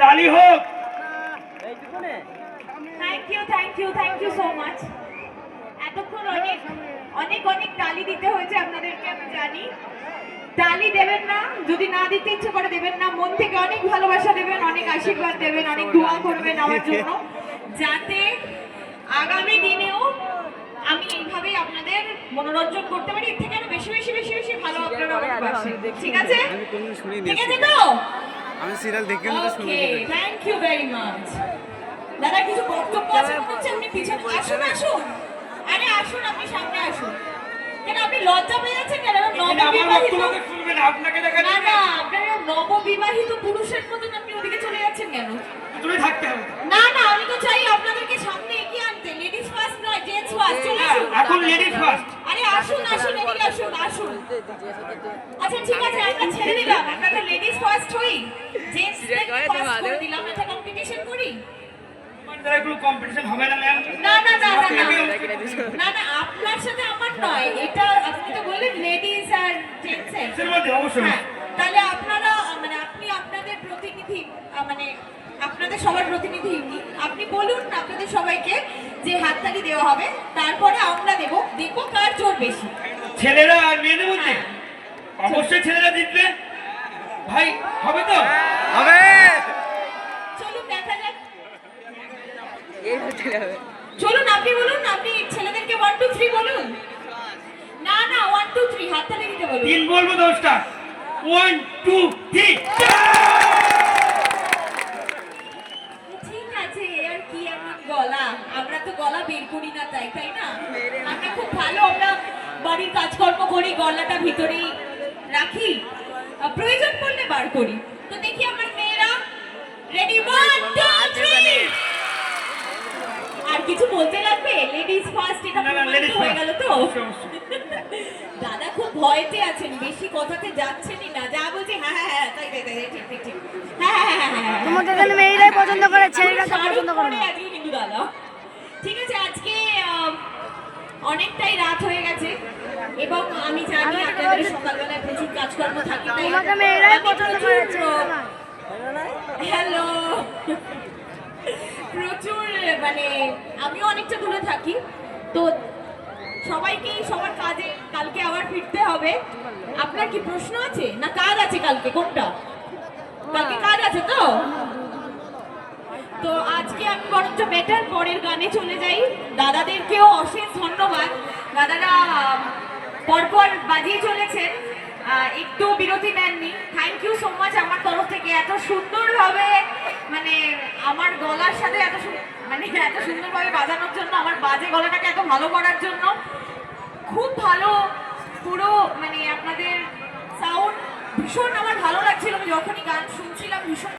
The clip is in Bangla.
তালি হোক। Thank you thank you thank you so much এতক্ষণ অনেক অনেক অনেক তালি দিতে হয়েছে আপনাদেরকে আমি জানি। তালি দেবেন না যদি না দিতে ইচ্ছে করে দেবেন না। মন থেকে অনেক ভালোবাসা দেবেন অনেক আশীর্বাদ দেবেন অনেক দোয়া করবেন আমার জন্য। যাতে আগামী দিনেও আমি এইভাবেই আপনাদের মনোরঞ্জন করতে পারি। এর থেকে আরও বেশি বেশি বেশি বেশি ভালো আপনারা ঠিক আছে? ঠিক আছে তো? আমি সিরিয়াল দেখি না তো ওকে শুনিনি থ্যাংক ইউ ভেরি মাচ দাদা কিছু বক্তব্য আছে মনে হচ্ছে? আপনি পিছনে আসুন আসুন। আরে আসুন আপনি সামনে আসুন। কেন আপনি লজ্জা পেয়ে যাচ্ছেন কেন? নববিবাহিত শুনবেন আপনাকে দেখা না না আপনারা নববিবাহিত পুরুষের মতন আপনি ওদিকে চলে যাচ্ছেন কেন? তুমি থাকতে হবে। না না আমি তো চাই আপনাদেরকে সামনে এগিয়ে আনতে। লেডিস ফার্স্ট নয় জেন্টস ফার্স্ট এখন লেডিস ফার্স্ট আসুন আসুন এদিকে আসুন আসুন। আচ্ছা ঠিক আছে আমরা ছেড়ে দিলাম। আমরা তো লেডিস ফার্স্ট হই। জেন্টস ফার্স্ট করে দিলাম এটা কম্পিটিশন করি। কম্পিটিশন হবে না ম্যাম না না না না না। না না আপনার সাথে আমার নয়। এটা আপনি তো বললেন লেডিস আর জেন্টস এর। মধ্যে অবশ্যই। হ্যাঁ তাহলে আপনারা মানে আপনি আপনাদের প্রতিনিধি মানে আপনাদের সবার প্রতিনিধি। আপনি বলুন আপনাদের সবাইকে যে হাততালি দেওয়া হবে তারপরে আমরা দেব দেখব কার জোর বেশি। ছেলেরা আর মেয়েদের মধ্যে হ্যাঁ। অবশ্যই ছেলেরা জিতবে। ভাই হবে তো? হবে। চলুন দেখা যাক। এই হতে হবে। চলুন আপনি বলুন আপনি ছেলেদেরকে ওয়ান টু থ্রি বলুন। না না ওয়ান টু থ্রি হাততালি দিতে বলুন। তিন বলব দশটা। ওয়ান টু থ্রি ঠিক আছে কি এমন গলা? আমরা তো গলা বের করি না তাই তাই না? আমরা খুব ভালো আমরা বাড়ির কাজকর্ম করি গলাটা ভিতরেই রাখি। প্রয়োজন পড়লে বার করি। তো দেখি আমার মেয়েরা রেডি ওয়ান টু থ্রি আর কিছু বলতে লাগবে? লেডিস ফার্স্ট এটা প্রমাণিত হয়ে গেল তো। দাদা খুব ভয়তে আছেন বেশি কথাতে যাচ্ছেনই না। যা বলছে হ্যাঁ হ্যাঁ হ্যাঁ হ্যাঁ হ্যাঁ হ্যাঁ হ্যাঁ, হ্যাঁ তোমাকে এখানে মেয়েরাই পছন্দ করে ছেলেরা তো পছন্দ করে না। আজকে কিন্তু দাদা। ঠিক আছে আজকে অনেকটাই রাত হয়ে গেছে এবং আমি জানি আপনাদের সকালবেলায় প্রচুর কাজকর্ম থাকে তাই তোমাকে মেয়েরাই পছন্দ করে না। হ্যালো। প্রচুর মানে আমিও অনেকটা দূরে থাকি তো সবাইকেই সবার কাজে কালকে আবার ফিরতে হবে। আপনার কি প্রশ্ন আছে? না কাজ আছে কালকে? কোনটা? কালকে কাজ আছে তো? তো আজকে আমি বরঞ্চ বেটার পরের গানে চলে যাই। দাদাদেরকেও অশেষ ধন্যবাদ। দাদারা পরপর বাজিয়ে চলেছেন। একটু বিরতি নেননি। থ্যাংক ইউ সো মাচ আমার তরফ থেকে। এত সুন্দরভাবে মানে আমার গলার সাথে এত মানে এত সুন্দরভাবে বাজানোর জন্য আমার গলাটাকে এত ভালো করার জন্য খুব ভালো, পুরো মানে আপনাদের সাউন্ড ভীষণ আমার ভালো লাগছিল। যখনই গান শুনছিলাম ভীষণ